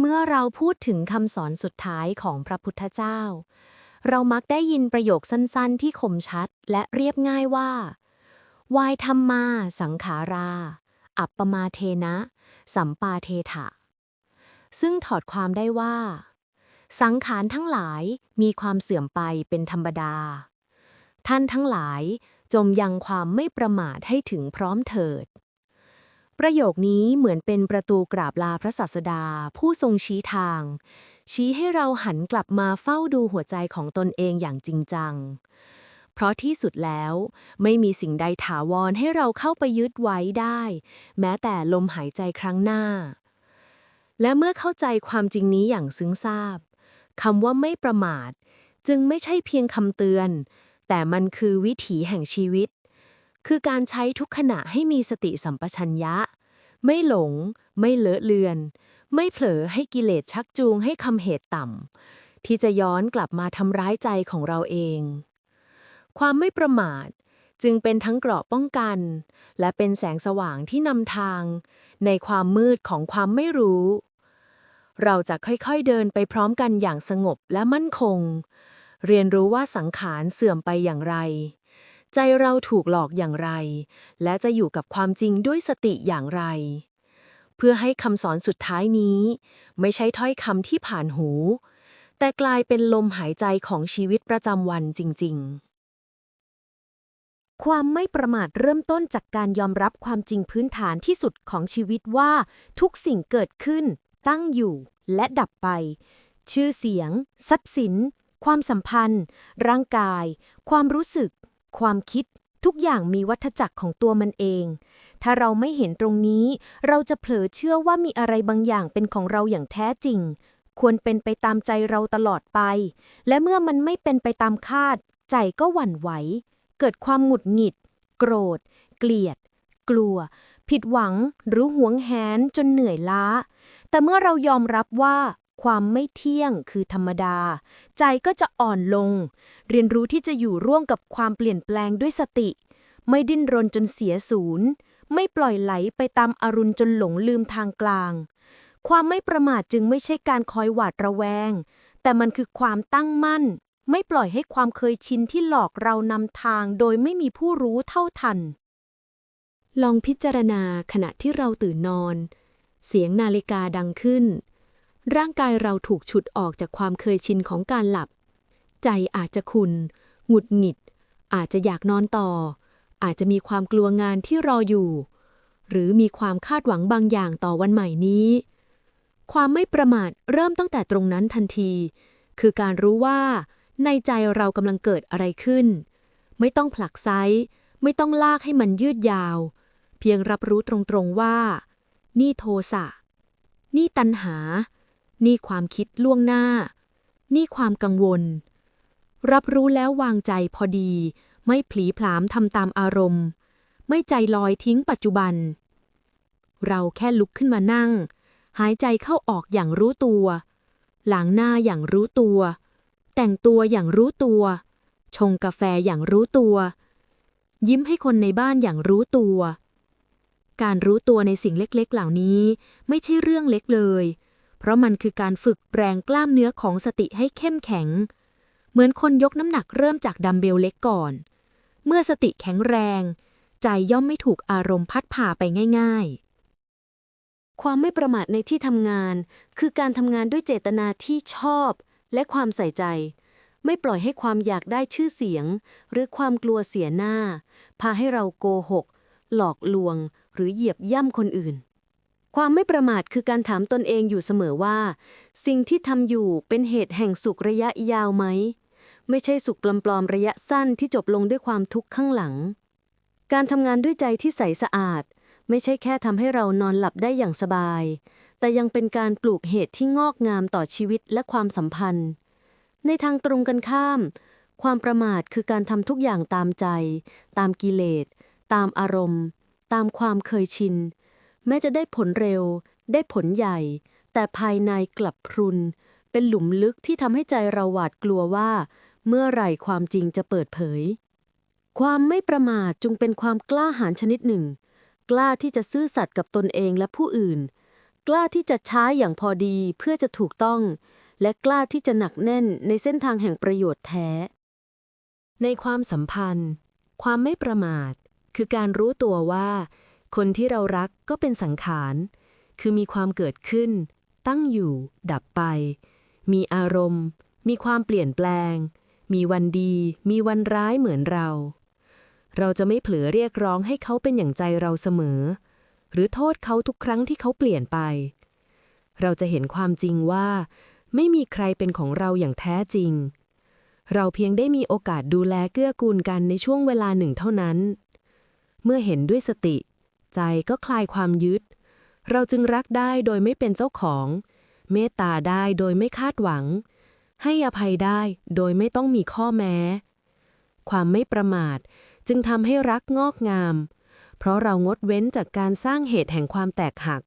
เมื่อเราพูดถึงคำสอนสุดท้ายของพระพุทธเจ้า เรามักได้ยินประโยคสั้นๆ ที่คมชัดและเรียบง่ายว่าวายธรรมมา สังขารา อัปปมาเทนะ สัมปาเทถะ ซึ่งถอดความได้ว่า สังขารทั้งหลายมีความเสื่อมไปเป็นธรรมดา ท่านทั้งหลายจงยังความไม่ประมาทให้ถึงพร้อมเถิด ประโยคนี้เหมือนเป็นประตูกราบลาพระศาสดา ผู้ทรงชี้ทาง ชี้ให้เราหันกลับมาเฝ้าดูหัวใจของตนเองอย่างจริงจัง เพราะที่สุดแล้ว ไม่มีสิ่งใดถาวรให้เราเข้าไปยึดไว้ได้ แม้แต่ลมหายใจครั้งหน้า และเมื่อเข้าใจความจริงนี้อย่างซึ้งซาบคำว่าไม่ประมาท จึงไม่ใช่เพียงคำเตือน แต่มันคือวิถีแห่งชีวิต คือการใช้ทุกขณะให้มีสติสัมปชัญญะ ไม่หลง ไม่เลอะเลือน ไม่เผลอให้กิเลสชักจูงให้คำเหตุต่ำที่จะย้อนกลับมาทำร้ายใจของเราเอง ความไม่ประมาทจึงเป็นทั้งเกราะป้องกัน และเป็นแสงสว่างที่นำทาง ในความมืดของความไม่รู้ เราจะค่อยๆเดินไปพร้อมกันอย่างสงบและมั่นคง เรียนรู้ว่าสังขารเสื่อมไปอย่างไร ใจเราถูกหลอกอย่างไร และจะอยู่กับความจริงด้วยสติอย่างไร เพื่อให้คำสอนสุดท้ายนี้ ไม่ใช่ถ้อยคำที่ผ่านหู แต่กลายเป็นลมหายใจของชีวิตประจำวันจริง ๆ ความไม่ประมาทเริ่มต้นจากการยอมรับความจริงพื้นฐานที่สุดของชีวิตว่าทุกสิ่งเกิดขึ้น ตั้งอยู่ และดับไป ชื่อเสียง ทรัพย์สินความสัมพันธ์ ร่างกาย ความรู้สึก ความคิด ทุกอย่างมีวัฏจักรของตัวมันเอง ถ้าเราไม่เห็นตรงนี้ เราจะเผลอเชื่อว่ามีอะไรบางอย่างเป็นของเราอย่างแท้จริง ควรเป็นไปตามใจเราตลอดไป และเมื่อมันไม่เป็นไปตามคาด ใจก็หวั่นไหว เกิดความหงุดหงิด โกรธ เกลียด กลัว ผิดหวัง หรือหวงแหนจนเหนื่อยล้า แต่เมื่อเรายอมรับว่า ความไม่เที่ยงคือธรรมดา ใจก็จะอ่อนลง เรียนรู้ที่จะอยู่ร่วมกับความเปลี่ยนแปลงด้วยสติ ไม่ดิ้นรนจนเสียศูนย์ไม่ปล่อยไหลไปตามอารุณจนหลงลืมทางกลาง ความไม่ประมาทจึงไม่ใช่การคอยหวาดระแวง แต่มันคือความตั้งมั่น ไม่ปล่อยให้ความเคยชินที่หลอกเรานำทางโดยไม่มีผู้รู้เท่าทัน ลองพิจารณาขณะที่เราตื่นนอน เสียงนาฬิกาดังขึ้น ร่างกายเราถูกฉุดออกจากความเคยชินของการหลับ ใจอาจจะขุนหงุดหงิด อาจจะอยากนอนต่อ อาจจะมีความกลัวงานที่รออยู่ หรือมีความคาดหวังบางอย่างต่อวันใหม่นี้ ความไม่ประมาทเริ่มตั้งแต่ตรงนั้นทันที คือการรู้ว่าในใจเรากำลังเกิดอะไรขึ้น ไม่ต้องผลักไซไม่ต้องลากให้มันยืดยาว เพียงรับรู้ตรงๆว่า นี่โทสะ นี่ตัณหา นี่ความคิดล่วงหน้า นี่ความกังวล รับรู้แล้ววางใจพอดี ไม่ผลีผลามทำตามอารมณ์ ไม่ใจลอยทิ้งปัจจุบัน เราแค่ลุกขึ้นมานั่ง หายใจเข้าออกอย่างรู้ตัวล้างหน้าอย่างรู้ตัว แต่งตัวอย่างรู้ตัว ชงกาแฟอย่างรู้ตัว ยิ้มให้คนในบ้านอย่างรู้ตัว การรู้ตัวในสิ่งเล็กๆ เหล่านี้ไม่ใช่เรื่องเล็กเลย เพราะมันคือการฝึกแรงกล้ามเนื้อของสติให้เข้มแข็ง เหมือนคนยกน้ำหนักเริ่มจากดัมเบลเล็กก่อน เมื่อสติแข็งแรง ใจย่อมไม่ถูกอารมณ์พัดพาไปง่าย ๆความไม่ประมาทในที่ทำงาน คือการทำงานด้วยเจตนาที่ชอบและความใส่ใจ ไม่ปล่อยให้ความอยากได้ชื่อเสียง หรือความกลัวเสียหน้า พาให้เราโกหก หลอกลวง หรือเหยียบย่ำคนอื่น ความไม่ประมาทคือการถามตนเองอยู่เสมอว่า สิ่งที่ทำอยู่เป็นเหตุแห่งสุขระยะยาวไหม ไม่ใช่สุขปลอมๆระยะสั้นที่จบลงด้วยความทุกข์ข้างหลัง การทำงานด้วยใจที่ใสสะอาด ไม่ใช่แค่ทำให้เรานอนหลับได้อย่างสบาย แต่ยังเป็นการปลูกเหตุที่งอกงามต่อชีวิตและความสัมพันธ์ ในทางตรงกันข้าม ความประมาทคือการทำทุกอย่างตามใจ ตามกิเลส ตามอารมณ์ ตามความเคยชิน แม้จะได้ผลเร็ว ได้ผลใหญ่ แต่ภายในกลับพรุน เป็นหลุมลึกที่ทำให้ใจเราหวาดกลัวว่า เมื่อไหร่ความจริงจะเปิดเผย ความไม่ประมาทจึงเป็นความกล้าหาญชนิดหนึ่ง กล้าที่จะซื่อสัตย์กับตนเองและผู้อื่น กล้าที่จะช้าอย่างพอดีเพื่อจะถูกต้อง และกล้าที่จะหนักแน่นในเส้นทางแห่งประโยชน์แท้ ในความสัมพันธ์ ความไม่ประมาท คือการรู้ตัวว่า คนที่เรารักก็เป็นสังขาร คือมีความเกิดขึ้น ตั้งอยู่ ดับไป มีอารมณ์ มีความเปลี่ยนแปลง มีวันดี มีวันร้ายเหมือนเรา เราจะไม่เผลอเรียกร้องให้เขาเป็นอย่างใจเราเสมอ หรือโทษเขาทุกครั้งที่เขาเปลี่ยนไป เราจะเห็นความจริงว่า ไม่มีใครเป็นของเราอย่างแท้จริง เราเพียงได้มีโอกาสดูแลเกื้อกูลกันในช่วงเวลาหนึ่งเท่านั้น เมื่อเห็นด้วยสติ ใจก็คลายความยึด เราจึงรักได้โดยไม่เป็นเจ้าของ เมตตาได้โดยไม่คาดหวัง ให้อภัยได้โดยไม่ต้องมีข้อแม้ ความไม่ประมาทจึงทำให้รักงอกงาม เพราะเรางดเว้นจากการสร้างเหตุแห่งความแตกหัก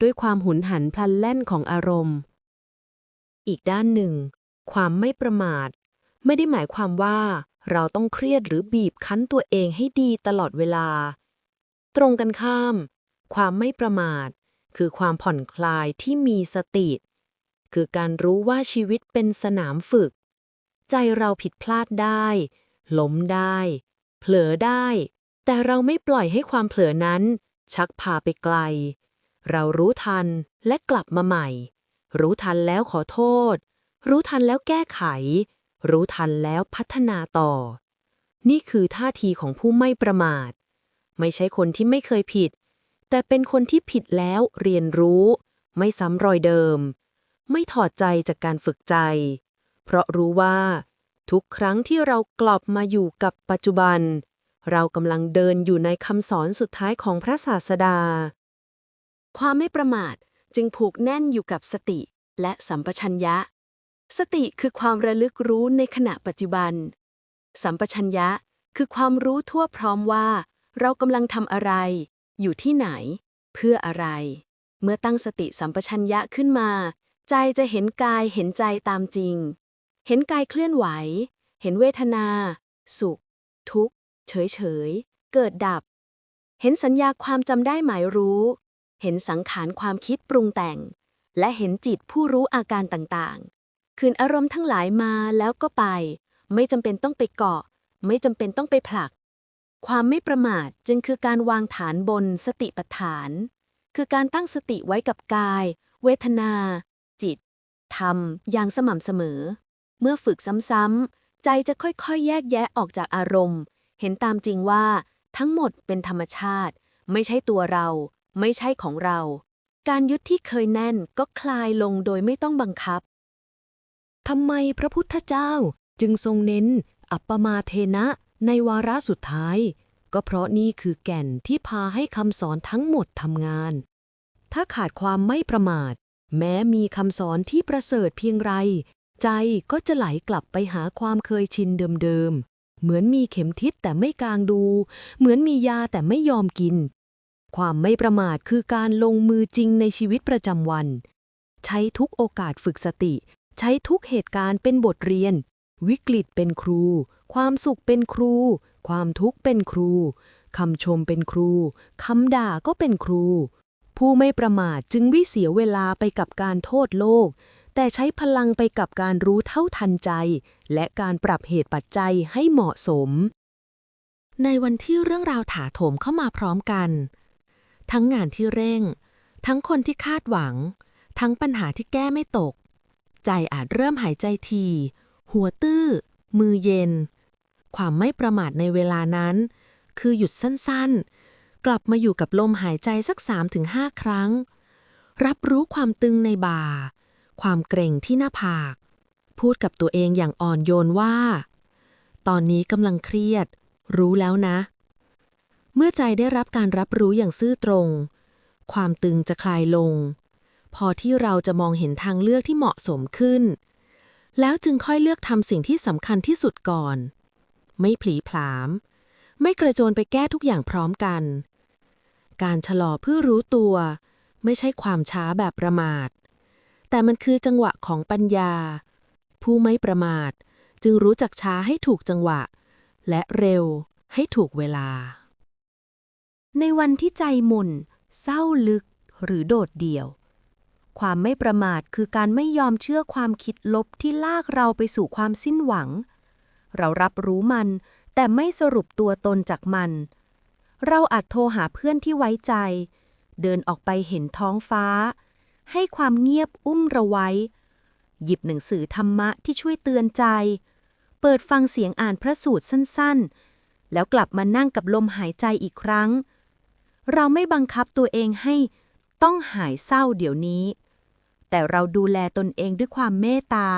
ด้วยความหุนหันพลันแล่นของอารมณ์ อีกด้านหนึ่ง ความไม่ประมาท ไม่ได้หมายความว่า เราต้องเครียดหรือบีบคั้นตัวเองให้ดีตลอดเวลา ตรงกันข้าม ความไม่ประมาท คือความผ่อนคลายที่มีสติ คือการรู้ว่าชีวิตเป็นสนามฝึก ใจเราผิดพลาดได้ล้มได้ เผลอได้ แต่เราไม่ปล่อยให้ความเผลอนั้น ชักพาไปไกล เรารู้ทันและกลับมาใหม่ รู้ทันแล้วขอโทษ รู้ทันแล้วแก้ไข รู้ทันแล้วพัฒนาต่อ นี่คือท่าทีของผู้ไม่ประมาท ไม่ใช่คนที่ไม่เคยผิด แต่เป็นคนที่ผิดแล้วเรียนรู้ ไม่ซ้ำรอยเดิม ไม่ถอดใจจากการฝึกใจ เพราะรู้ว่า ทุกครั้งที่เรากลับมาอยู่กับปัจจุบัน เรากำลังเดินอยู่ในคำสอนสุดท้ายของพระศาสดา ความไม่ประมาทจึงผูกแน่นอยู่กับสติและสัมปชัญญะ สติคือความระลึกรู้ในขณะปัจจุบัน สัมปชัญญะคือความรู้ทั่วพร้อมว่า เรากำลังทำอะไร อยู่ที่ไหน เพื่ออะไร เมื่อตั้งสติสัมปชัญญะขึ้นมา ใจจะเห็นกายเห็นใจตามจริง เห็นกายเคลื่อนไหว เห็นเวทนา สุข ทุกข์ เฉยเฉยๆเกิดดับ เห็นสัญญาความจำได้หมายรู้ เห็นสังขารความคิดปรุงแต่ง และเห็นจิตผู้รู้อาการต่างๆ คืนอารมณ์ทั้งหลายมาแล้วก็ไป ไม่จำเป็นต้องไปเกาะ ไม่จำเป็นต้องไปผลัก ความไม่ประมาทจึงคือการวางฐานบนสติปัฏฐาน คือการตั้งสติไว้กับกาย เวทนา จิต ธรรม อย่างสม่ำเสมอ เมื่อฝึกซ้ำๆ ใจจะค่อยๆ แยกแยะออกจากอารมณ์ เห็นตามจริงว่า ทั้งหมดเป็นธรรมชาติ ไม่ใช่ตัวเรา ไม่ใช่ของเรา การยึดที่เคยแน่นก็คลายลงโดยไม่ต้องบังคับทำไมพระพุทธเจ้าจึงทรงเน้น อัปปมาเทนะ ในวาระสุดท้าย ก็เพราะนี่คือแก่นที่พาให้คำสอนทั้งหมดทำงาน ถ้าขาดความไม่ประมาท แม้มีคำสอนที่ประเสริฐเพียงไร ใจก็จะไหลกลับไปหาความเคยชินเดิมๆ เหมือนมีเข็มทิศแต่ไม่กางดู เหมือนมียาแต่ไม่ยอมกิน ความไม่ประมาทคือการลงมือจริงในชีวิตประจำวัน ใช้ทุกโอกาสฝึกสติ ใช้ทุกเหตุการณ์เป็นบทเรียน วิกฤตเป็นครู ความสุขเป็นครู ความทุกข์เป็นครูคำชมเป็นครู คำด่าก็เป็นครู ผู้ไม่ประมาทจึงไม่เสียเวลาไปกับการโทษโลก แต่ใช้พลังไปกับการรู้เท่าทันใจ และการปรับเหตุปัจจัยให้เหมาะสม ในวันที่เรื่องราวถาโถมเข้ามาพร้อมกัน ทั้งงานที่เร่ง ทั้งคนที่คาดหวัง ทั้งปัญหาที่แก้ไม่ตก ใจอาจเริ่มหายใจที หัวตื้อ มือเย็น ความไม่ประมาทในเวลานั้น คือหยุดสั้นๆ กลับมาอยู่กับลมหายใจสัก 3-5 ครั้ง รับรู้ความตึงในบ่า ความเกร็งที่หน้าผาก พูดกับตัวเองอย่างอ่อนโยนว่า ตอนนี้กำลังเครียด รู้แล้วนะ เมื่อใจได้รับการรับรู้อย่างซื่อตรง ความตึงจะคลายลง พอที่เราจะมองเห็นทางเลือกที่เหมาะสมขึ้นแล้วจึงค่อยเลือกทำสิ่งที่สำคัญที่สุดก่อน ไม่ผลีผลาม ไม่กระโจนไปแก้ทุกอย่างพร้อมกัน การชะลอเพื่อรู้ตัว ไม่ใช่ความช้าแบบประมาท แต่มันคือจังหวะของปัญญา ผู้ไม่ประมาท จึงรู้จักช้าให้ถูกจังหวะ และเร็วให้ถูกเวลา ในวันที่ใจหมุนเศร้าลึกหรือโดดเดี่ยว ความไม่ประมาทคือการไม่ยอมเชื่อความคิดลบที่ลากเราไปสู่ความสิ้นหวัง เรารับรู้มัน แต่ไม่สรุปตัวตนจากมัน เราอาจโทรหาเพื่อนที่ไว้ใจ เดินออกไปเห็นท้องฟ้า ให้ความเงียบอุ้มเราไว้ หยิบหนังสือธรรมะที่ช่วยเตือนใจ เปิดฟังเสียงอ่านพระสูตรสั้นๆ แล้วกลับมานั่งกับลมหายใจอีกครั้ง เราไม่บังคับตัวเองให้ต้องหายเศร้าเดี๋ยวนี้ แต่เราดูแลตนเองด้วยความเมตตา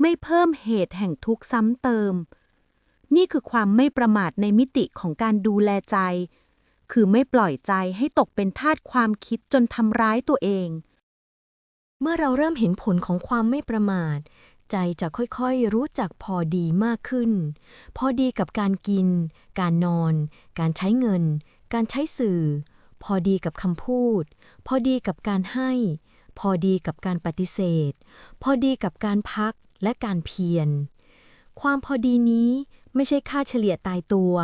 ไม่เพิ่มเหตุแห่งทุกข์ซ้ำเติม นี่คือความไม่ประมาทในมิติของการดูแลใจ คือไม่ปล่อยใจให้ตกเป็นทาสความคิดจนทำร้ายตัวเอง เมื่อเราเริ่มเห็นผลของความไม่ประมาท ใจจะค่อยๆรู้จักพอดีมากขึ้น พอดีกับการกิน การนอน การใช้เงิน การใช้สื่อ พอดีกับคำพูด พอดีกับการให้ พอดีกับการปฏิเสธ พอดีกับการพัก และการเพียร ความพอดีนี้ไม่ใช่ค่าเฉลี่ยตายตัว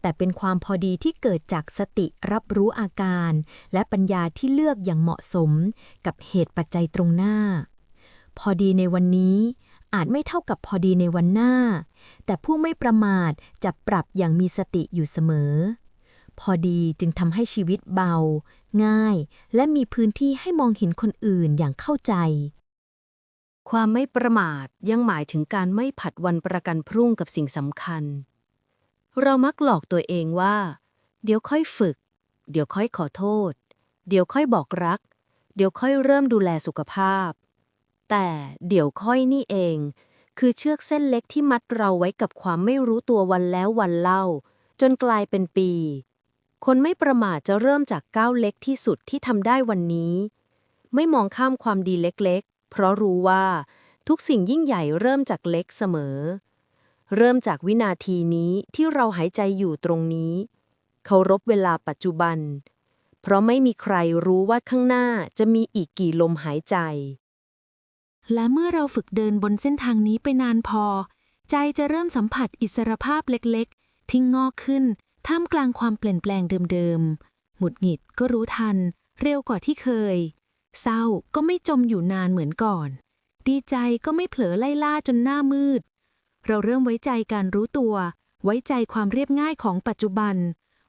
แต่เป็นความพอดีที่เกิดจากสติรับรู้อาการ และปัญญาที่เลือกอย่างเหมาะสมกับเหตุปัจจัยตรงหน้า พอดีในวันนี้อาจไม่เท่ากับพอดีในวันหน้า แต่ผู้ไม่ประมาทจะปรับอย่างมีสติอยู่เสมอ พอดีจึงทำให้ชีวิตเบา ง่าย และมีพื้นที่ให้มองเห็นคนอื่นอย่างเข้าใจ ความไม่ประมาทยังหมายถึงการไม่ผัดวันประกันพรุ่งกับสิ่งสำคัญ เรามักหลอกตัวเองว่า เดี๋ยวค่อยฝึก เดี๋ยวค่อยขอโทษ เดี๋ยวค่อยบอกรัก เดี๋ยวค่อยเริ่มดูแลสุขภาพ แต่เดี๋ยวค่อยนี่เอง คือเชือกเส้นเล็กที่มัดเราไว้กับความไม่รู้ตัววันแล้ววันเล่า จนกลายเป็นปี คนไม่ประมาทจะเริ่มจากก้าวเล็กที่สุดที่ทำได้วันนี้ ไม่มองข้ามความดีเล็ก เพราะรู้ว่าทุกสิ่งยิ่งใหญ่เริ่มจากเล็กเสมอ เริ่มจากวินาทีนี้ที่เราหายใจอยู่ตรงนี้ เคารพเวลาปัจจุบัน เพราะไม่มีใครรู้ว่าข้างหน้าจะมีอีกกี่ลมหายใจ และเมื่อเราฝึกเดินบนเส้นทางนี้ไปนานพอ ใจจะเริ่มสัมผัสอิสรภาพเล็กๆ ที่งอกขึ้น ท่ามกลางความเปลี่ยนแปลงเดิมๆหงุดหงิดก็รู้ทัน เร็วกว่าที่เคย เศร้าก็ไม่จมอยู่นานเหมือนก่อน ดีใจก็ไม่เผลอไล่ล่าจนหน้ามืด เราเริ่มไว้ใจการรู้ตัว ไว้ใจความเรียบง่ายของปัจจุบัน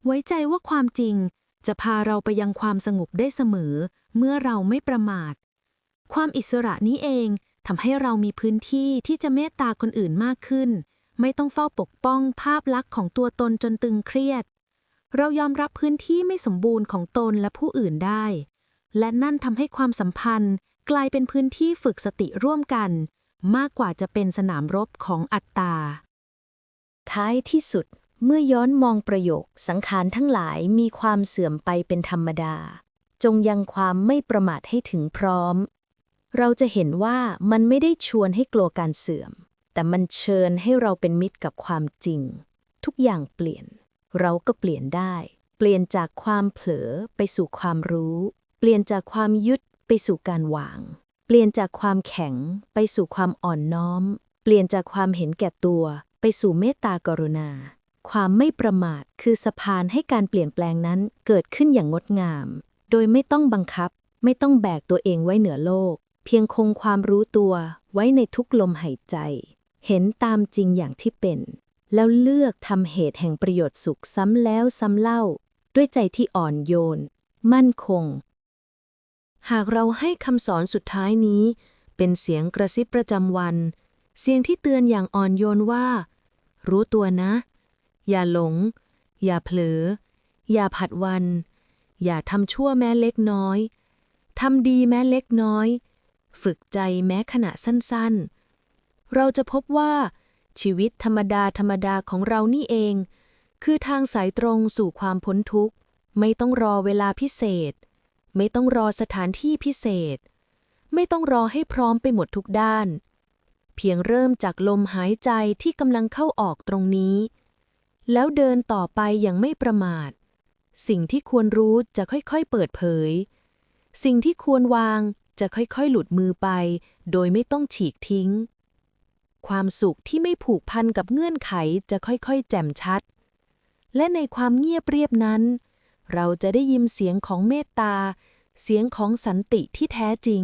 ไว้ใจว่าความจริง จะพาเราไปยังความสงบได้เสมอ เมื่อเราไม่ประมาท ความอิสระนี้เองทำให้เรามีพื้นที่ที่จะเมตตาคนอื่นมากขึ้น ไม่ต้องเฝ้าปกป้องภาพลักษณ์ของตัวตนจนตึงเครียด เรายอมรับพื้นที่ไม่สมบูรณ์ของตนและผู้อื่นได้ และนั่นทำให้ความสัมพันธ์ กลายเป็นพื้นที่ฝึกสติร่วมกัน มากกว่าจะเป็นสนามรบของอัตตา ท้ายที่สุดเมื่อย้อนมองประโยคสังขารทั้งหลายมีความเสื่อมไปเป็นธรรมดา จงยังความไม่ประมาทให้ถึงพร้อม เราจะเห็นว่ามันไม่ได้ชวนให้กลัวการเสื่อม แต่มันเชิญให้เราเป็นมิตรกับความจริง ทุกอย่างเปลี่ยน เราก็เปลี่ยนได้ เปลี่ยนจากความเผลอไปสู่ความรู้ เปลี่ยนจากความยึดไปสู่การวาง เปลี่ยนจากความแข็งไปสู่ความอ่อนน้อม เปลี่ยนจากความเห็นแก่ตัว ไปสู่เมตตากรุณา ความไม่ประมาทคือสะพานให้การเปลี่ยนแปลงนั้นเกิดขึ้นอย่างงดงาม โดยไม่ต้องบังคับ ไม่ต้องแบกตัวเองไว้เหนือโลก เพียงคงความรู้ตัวไว้ในทุกลมหายใจ เห็นตามจริงอย่างที่เป็น แล้วเลือกทำเหตุแห่งประโยชน์สุขซ้ำแล้วซ้ำเล่า ด้วยใจที่อ่อนโยน มั่นคง หากเราให้คำสอนสุดท้ายนี้ เป็นเสียงกระซิบประจำวัน เสียงที่เตือนอย่างอ่อนโยนว่า รู้ตัวนะ อย่าหลง อย่าเผลอ อย่าผัดวัน อย่าทำชั่วแม้เล็กน้อยทำดีแม้เล็กน้อย ฝึกใจแม้ขณะสั้นๆ เราจะพบว่า ชีวิตธรรมดาธรรมดาของเรานี่เอง คือทางสายตรงสู่ความพ้นทุกข์ ไม่ต้องรอเวลาพิเศษ ไม่ต้องรอสถานที่พิเศษ ไม่ต้องรอให้พร้อมไปหมดทุกด้าน เพียงเริ่มจากลมหายใจที่กำลังเข้าออกตรงนี้ แล้วเดินต่อไปอย่างไม่ประมาท สิ่งที่ควรรู้จะค่อยๆเปิดเผย สิ่งที่ควรวางจะค่อยๆหลุดมือไป โดยไม่ต้องฉีกทิ้ง ความสุขที่ไม่ผูกพันกับเงื่อนไขจะค่อยๆ แจ่มชัด และในความเงียบเรียบนั้น เราจะได้ยินเสียงของเมตตา เสียงของสันติที่แท้จริง